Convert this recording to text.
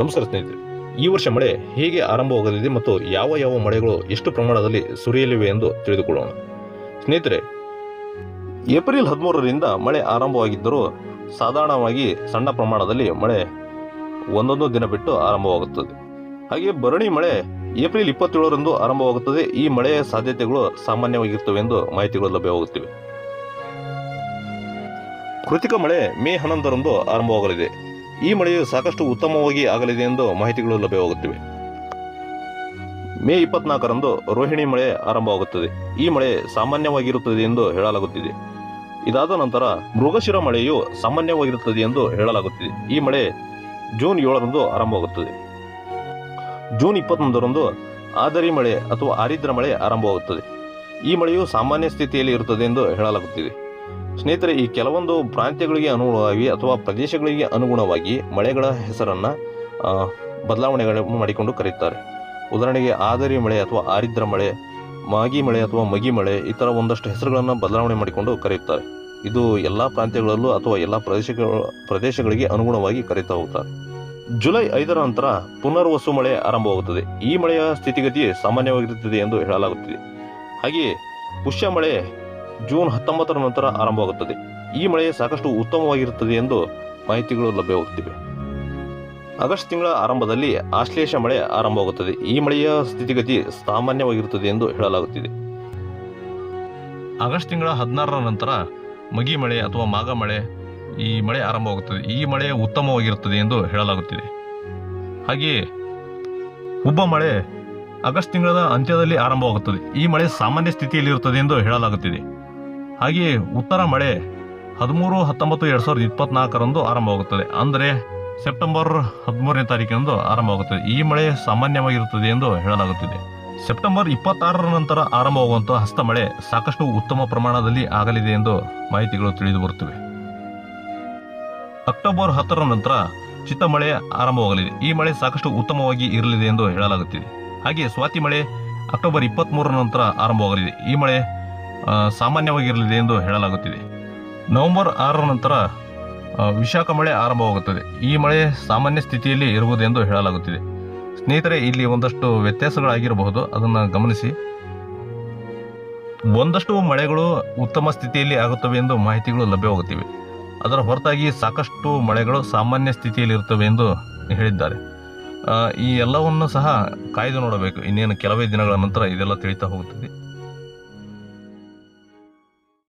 ನಮಸ್ಕಾರ ಸ್ನೇಹಿತರೆ. ಈ ವರ್ಷ ಮಳೆ ಹೇಗೆ ಆರಂಭವಾಗಲಿದೆ ಮತ್ತು ಯಾವ ಯಾವ ಮಳೆಗಳು ಎಷ್ಟು ಪ್ರಮಾಣದಲ್ಲಿ ಸುರಿಯಲಿವೆ ಎಂದು ತಿಳಿದುಕೊಳ್ಳೋಣ. ಸ್ನೇಹಿತರೆ, ಏಪ್ರಿಲ್ ಹದಿಮೂರರಿಂದ ಮಳೆ ಆರಂಭವಾಗಿದ್ದರೂ ಸಾಧಾರಣವಾಗಿ ಸಣ್ಣ ಪ್ರಮಾಣದಲ್ಲಿ ಮಳೆ ಒಂದೊಂದು ದಿನ ಬಿಟ್ಟು ಆರಂಭವಾಗುತ್ತದೆ. ಹಾಗೆ ಭರಣಿ ಮಳೆ ಏಪ್ರಿಲ್ ಇಪ್ಪತ್ತೇಳರಂದು ಆರಂಭವಾಗುತ್ತದೆ. ಈ ಮಳೆಯ ಸಾಧ್ಯತೆಗಳು ಸಾಮಾನ್ಯವಾಗಿರ್ತವೆ ಎಂದು ಮಾಹಿತಿಗಳು ಲಭ್ಯವಾಗುತ್ತಿವೆ. ಕೃತಿಕ ಮಳೆ ಮೇ ಹನ್ನೊಂದರಂದು ಆರಂಭವಾಗಲಿದೆ. ಈ ಮಳೆಯು ಸಾಕಷ್ಟು ಉತ್ತಮವಾಗಿ ಆಗಲಿದೆ ಎಂದು ಮಾಹಿತಿಗಳು ಲಭ್ಯವಾಗುತ್ತಿವೆ. ಮೇ ಇಪ್ಪತ್ನಾಲ್ಕರಂದು ರೋಹಿಣಿ ಮಳೆ ಆರಂಭವಾಗುತ್ತದೆ. ಈ ಮಳೆ ಸಾಮಾನ್ಯವಾಗಿರುತ್ತದೆ ಎಂದು ಹೇಳಲಾಗುತ್ತಿದೆ. ಇದಾದ ನಂತರ ಮೃಗಶಿರ ಮಳೆಯು ಸಾಮಾನ್ಯವಾಗಿರುತ್ತದೆ ಎಂದು ಹೇಳಲಾಗುತ್ತಿದೆ. ಈ ಮಳೆ ಜೂನ್ ಏಳರಂದು ಆರಂಭವಾಗುತ್ತದೆ. ಜೂನ್ ಇಪ್ಪತ್ತೊಂದರಂದು ಆದರಿ ಮಳೆ ಅಥವಾ ಆರಿದ್ರ ಮಳೆ ಆರಂಭವಾಗುತ್ತದೆ. ಈ ಮಳೆಯು ಸಾಮಾನ್ಯ ಸ್ಥಿತಿಯಲ್ಲಿ ಇರುತ್ತದೆ ಎಂದು ಹೇಳಲಾಗುತ್ತಿದೆ. ಸ್ನೇಹಿತರೆ, ಈ ಕೆಲವೊಂದು ಪ್ರಾಂತ್ಯಗಳಿಗೆ ಅನುಗುಣವಾಗಿ ಅಥವಾ ಪ್ರದೇಶಗಳಿಗೆ ಅನುಗುಣವಾಗಿ ಮಳೆಗಳ ಹೆಸರನ್ನು ಬದಲಾವಣೆಗಳನ್ನು ಮಾಡಿಕೊಂಡು ಕರೆಯುತ್ತಾರೆ. ಉದಾಹರಣೆಗೆ ಆದರಿ ಮಳೆ ಅಥವಾ ಆರಿದ್ರ ಮಳೆ, ಮಾಗಿ ಮಳೆ ಅಥವಾ ಮಗಿ ಮಳೆ ಈ ಥರ ಒಂದಷ್ಟು ಹೆಸರುಗಳನ್ನು ಬದಲಾವಣೆ ಮಾಡಿಕೊಂಡು ಕರೆಯುತ್ತಾರೆ. ಇದು ಎಲ್ಲ ಪ್ರಾಂತ್ಯಗಳಲ್ಲೂ ಅಥವಾ ಎಲ್ಲ ಪ್ರದೇಶಗಳ, ಪ್ರದೇಶಗಳಿಗೆ ಅನುಗುಣವಾಗಿ ಕರೀತಾ ಹೋಗುತ್ತಾರೆ ಜುಲೈ ಐದರ ನಂತರ ಪುನರ್ವಸು ಮಳೆ ಆರಂಭವಾಗುತ್ತದೆ. ಈ ಮಳೆಯ ಸ್ಥಿತಿಗತಿ ಸಾಮಾನ್ಯವಾಗಿರುತ್ತದೆ ಎಂದು ಹೇಳಲಾಗುತ್ತಿದೆ. ಹಾಗೆಯೇ ಪುಷ್ಯ ಮಳೆ ಜೂನ್ ಹತ್ತೊಂಬತ್ತರ ನಂತರ ಆರಂಭವಾಗುತ್ತದೆ. ಈ ಮಳೆ ಸಾಕಷ್ಟು ಉತ್ತಮವಾಗಿರುತ್ತದೆ ಎಂದು ಮಾಹಿತಿಗಳು ಲಭ್ಯವಾಗುತ್ತಿವೆ ಆಗಸ್ಟ್ ತಿಂಗಳ ಆರಂಭದಲ್ಲಿ ಆಶ್ಲೇಷ ಮಳೆ ಆರಂಭವಾಗುತ್ತದೆ. ಈ ಮಳೆಯ ಸ್ಥಿತಿಗತಿ ಸಾಮಾನ್ಯವಾಗಿರುತ್ತದೆ ಎಂದು ಹೇಳಲಾಗುತ್ತಿದೆ. ಆಗಸ್ಟ್ ತಿಂಗಳ ಹದಿನಾರರ ನಂತರ ಮಗಿ ಮಳೆ ಅಥವಾ ಮಾಗ ಮಳೆ ಈ ಮಳೆ ಆರಂಭವಾಗುತ್ತದೆ. ಈ ಮಳೆ ಉತ್ತಮವಾಗಿರುತ್ತದೆ ಎಂದು ಹೇಳಲಾಗುತ್ತಿದೆ. ಹಾಗೆಯೇ ಉಬ್ಬ ಮಳೆ ಆಗಸ್ಟ್ ತಿಂಗಳ ಅಂತ್ಯದಲ್ಲಿ ಆರಂಭವಾಗುತ್ತದೆ. ಈ ಮಳೆ ಸಾಮಾನ್ಯ ಸ್ಥಿತಿಯಲ್ಲಿರುತ್ತದೆ ಎಂದು ಹೇಳಲಾಗುತ್ತಿದೆ. ಹಾಗೆಯೇ ಉತ್ತರ ಮಳೆ ಹದಿಮೂರು, ಹತ್ತೊಂಬತ್ತು, ಎರಡು ಸಾವಿರದ ಇಪ್ಪತ್ನಾಲ್ಕರಂದು ಆರಂಭವಾಗುತ್ತದೆ. ಅಂದರೆ ಸೆಪ್ಟೆಂಬರ್ ಹದಿಮೂರನೇ ತಾರೀಕಿನಂದು ಆರಂಭವಾಗುತ್ತದೆ. ಈ ಮಳೆ ಸಾಮಾನ್ಯವಾಗಿರುತ್ತದೆ ಎಂದು ಹೇಳಲಾಗುತ್ತಿದೆ. ಸೆಪ್ಟೆಂಬರ್ ಇಪ್ಪತ್ತಾರರ ನಂತರ ಆರಂಭವಾಗುವಂತಹ ಹಸ್ತ ಮಳೆ ಸಾಕಷ್ಟು ಉತ್ತಮ ಪ್ರಮಾಣದಲ್ಲಿ ಆಗಲಿದೆ ಎಂದು ಮಾಹಿತಿಗಳು ತಿಳಿದು ಬರುತ್ತಿವೆ. ಅಕ್ಟೋಬರ್ ಹತ್ತರ ನಂತರ ಚಿತ್ತ ಮಳೆ ಆರಂಭವಾಗಲಿದೆ. ಈ ಮಳೆ ಸಾಕಷ್ಟು ಉತ್ತಮವಾಗಿ ಇರಲಿದೆ ಎಂದು ಹೇಳಲಾಗುತ್ತಿದೆ. ಹಾಗೆ ಸ್ವಾತಿ ಮಳೆ ಅಕ್ಟೋಬರ್ ಇಪ್ಪತ್ತ್ಮೂರರ ನಂತರ ಆರಂಭವಾಗಲಿದೆ. ಈ ಮಳೆ ಸಾಮಾನ್ಯವಾಗಿರಲಿದೆ ಎಂದು ಹೇಳಲಾಗುತ್ತಿದೆ. ನವೆಂಬರ್ ಆರರ ನಂತರ ವಿಶಾಖ ಮಳೆ ಆರಂಭವಾಗುತ್ತದೆ. ಈ ಮಳೆ ಸಾಮಾನ್ಯ ಸ್ಥಿತಿಯಲ್ಲಿ ಇರುವುದು ಎಂದು ಹೇಳಲಾಗುತ್ತಿದೆ. ಸ್ನೇಹಿತರೆ, ಇಲ್ಲಿ ಒಂದಷ್ಟು ವ್ಯತ್ಯಾಸಗಳಾಗಿರಬಹುದು. ಅದನ್ನು ಗಮನಿಸಿ. ಒಂದಷ್ಟು ಮಳೆಗಳು ಉತ್ತಮ ಸ್ಥಿತಿಯಲ್ಲಿ ಆಗುತ್ತವೆ ಎಂದು ಮಾಹಿತಿಗಳು ಲಭ್ಯವಾಗುತ್ತಿವೆ. ಅದರ ಹೊರತಾಗಿ ಸಾಕಷ್ಟು ಮಳೆಗಳು ಸಾಮಾನ್ಯ ಸ್ಥಿತಿಯಲ್ಲಿ ಇರುತ್ತವೆ ಎಂದು ಹೇಳಿದ್ದಾರೆ. ಈ ಎಲ್ಲವನ್ನು ಸಹ ಕಾಯ್ದು ನೋಡಬೇಕು. ಇನ್ನೇನು ಕೆಲವೇ ದಿನಗಳ ನಂತರ ಇದೆಲ್ಲ ತಿಳಿತಾ ಹೋಗುತ್ತದೆ.